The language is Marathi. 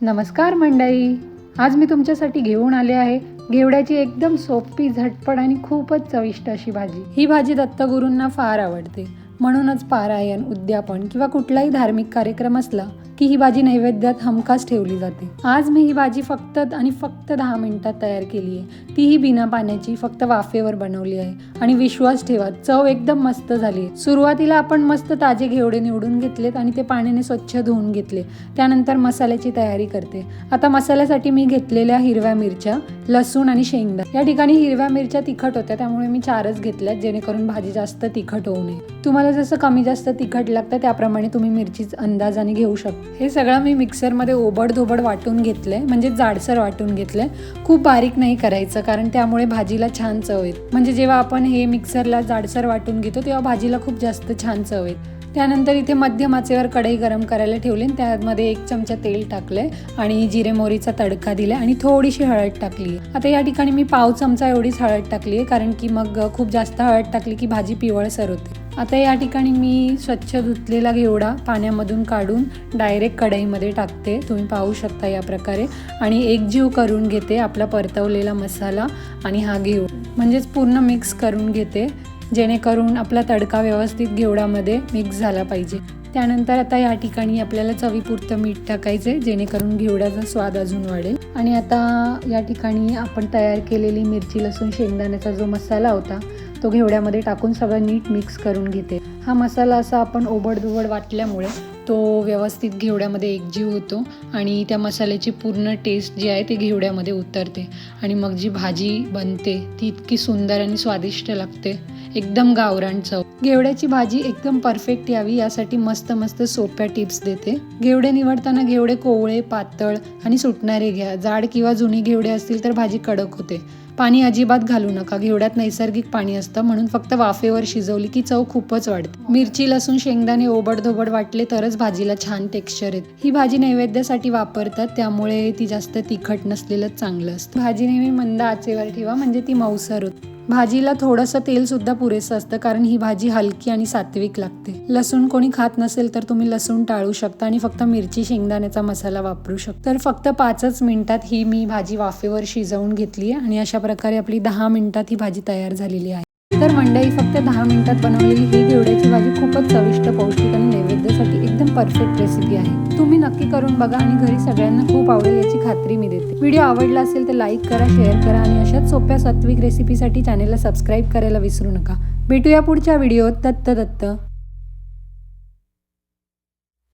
नमस्कार मंडळी. आज मी तुमच्यासाठी घेऊन आले आहे घेवड्याची एकदम सोपी झटपट आणि खूपच चविष्ट अशी भाजी. ही भाजी दत्तगुरूंना फार आवडते. म्हणूनच पारायण उद्यापन किंवा कुठलाही धार्मिक कार्यक्रम असला की ही भाजी नैवेद्यात हमखास ठेवली जाते. आज मी ही भाजी फक्त आणि फक्त दहा मिनिटात तयार केली आहे. तीही बिना पाण्याची फक्त वाफेवर बनवली आहे. आणि विश्वास ठेवा चव एकदम मस्त झाली आहे. सुरुवातीला आपण मस्त ताजे घेवडे निवडून घेतलेत आणि ते पाण्याने स्वच्छ धुवून घेतले. त्यानंतर मसाल्याची तयारी करते. आता मसाल्यासाठी मी घेतलेल्या हिरव्या मिरच्या लसूण आणि शेंगदा या ठिकाणी हिरव्या मिरच्या तिखट होत्या त्यामुळे मी चारच घेतल्या जेणेकरून भाजी जास्त तिखट होऊ नये. तुम्हाला जसं कमी जास्त तिखट लागतं त्याप्रमाणे तुम्ही मिरचीच अंदाजाने घेऊ शकता हे सगळं मी मिक्सरमध्ये ओबड धोबड वाटून घेतलंय म्हणजे जाडसर वाटून घेतलंय. खूप बारीक नाही करायचं कारण त्यामुळे भाजीला छान चव येते. म्हणजे जेव्हा आपण हे मिक्सरला जाडसर वाटून घेतो तेव्हा भाजीला खूप जास्त छान चव येते. त्यानंतर इथे मध्यम आचेवर कढई गरम करायला ठेवली त्यामध्ये एक चमचा तेल टाकले आणि जिरे मोहरीचा तडका दिला आणि थोडीशी हळद टाकली आता या ठिकाणी मी पाव चमचा एवढीच हळद टाकली आहे कारण की मग खूप जास्त हळद टाकली की भाजी पिवळसर होते. आता या ठिकाणी मी स्वच्छ धुतलेला घेवडा पाण्यामधून काढून डायरेक्ट कढईमध्ये टाकते. तुम्ही पाहू शकता या प्रकारे. आणि एकजीव करून घेते आपला परतवलेला मसाला आणि हा घेऊ म्हणजेच पूर्ण मिक्स करून घेते. जेणेकरून आपला तडका व्यवस्थित घेवडामध्ये मिक्स झाला पाहिजे. त्यानंतर आता या ठिकाणी आपल्याला चवीपुरतं मीठ टाकायचे जेणेकरून घेवड्याचा स्वाद अजून वाढेल. आणि आता या ठिकाणी आपण तयार केलेली मिरची लसूण शेंगदाण्याचा जो मसाला होता तो घेवड्यामध्ये टाकून सगळं नीट मिक्स करून घेते. हा मसाला असा आपण ओबडधोबड वाटल्यामुळे तो व्यवस्थित घेवड्यामध्ये एकजीव होतो आणि त्या मसाल्याची पूर्ण टेस्ट जी आहे ती घेवड्यामध्ये उतरते. आणि मग जी भाजी बनते ती इतकी सुंदर आणि स्वादिष्ट लागते. एकदम गावरान चव. घेवड्याची भाजी एकदम परफेक्ट यावी यासाठी मस्त मस्त सोप्या टिप्स देते. घेवडे निवडताना घेवडे कोवळे पातळ आणि सुटणारे घ्या. जाड किंवा जुनी घेवडे असतील तर भाजी कडक होते. पाणी अजिबात घालू नका. घेवड्यात नैसर्गिक पाणी असतं म्हणून फक्त वाफेवर शिजवली की चव खूपच वाढते. मिरची लसूण शेंगदाणे ओबडधोबड वाटले तरच भाजीला छान टेक्स्चर येते. ही भाजी नैवेद्यासाठी वापरतात त्यामुळे ती जास्त तिखट नसलेलंच चांगलं असतं. भाजी नेहमी मंद आचेवर ठेवा म्हणजे ती मऊसर होते. भाजीला थोडंसं तेल सुद्धा पुरेसं असतं कारण ही भाजी हलकी आणि सात्विक लागते. लसूण कोणी खात नसेल तर तुम्ही लसूण टाळू शकता आणि फक्त मिरची शेंगदाण्याचा मसाला वापरू शकता. तर फक्त पाचच मिनिटात ही मी भाजी वाफेवर शिजवून घेतली आहे आणि अशा प्रकारे आपली दहा मिनिटात ही भाजी तयार झालेली आहे. तर मंडई फक्त दहा मिनिटात बनवलेली ही घेवड्याची भाजी खूपच चविष्ट पौष्टिक आणि नैवेद्य परफेक्ट रेसिपी आहे. तुम्ही नक्की करून बघा आणि घरी सगळ्यांना खूप आवडेल याची खात्री मी देते. व्हिडिओ आवडला असेल तर लाईक करा शेअर करा आणि अशाच सोप्या सात्विक रेसिपीसाठी चॅनेलला सबस्क्राईब करायला विसरू नका. भेटूया पुढच्या व्हिडिओत दत्त दत्त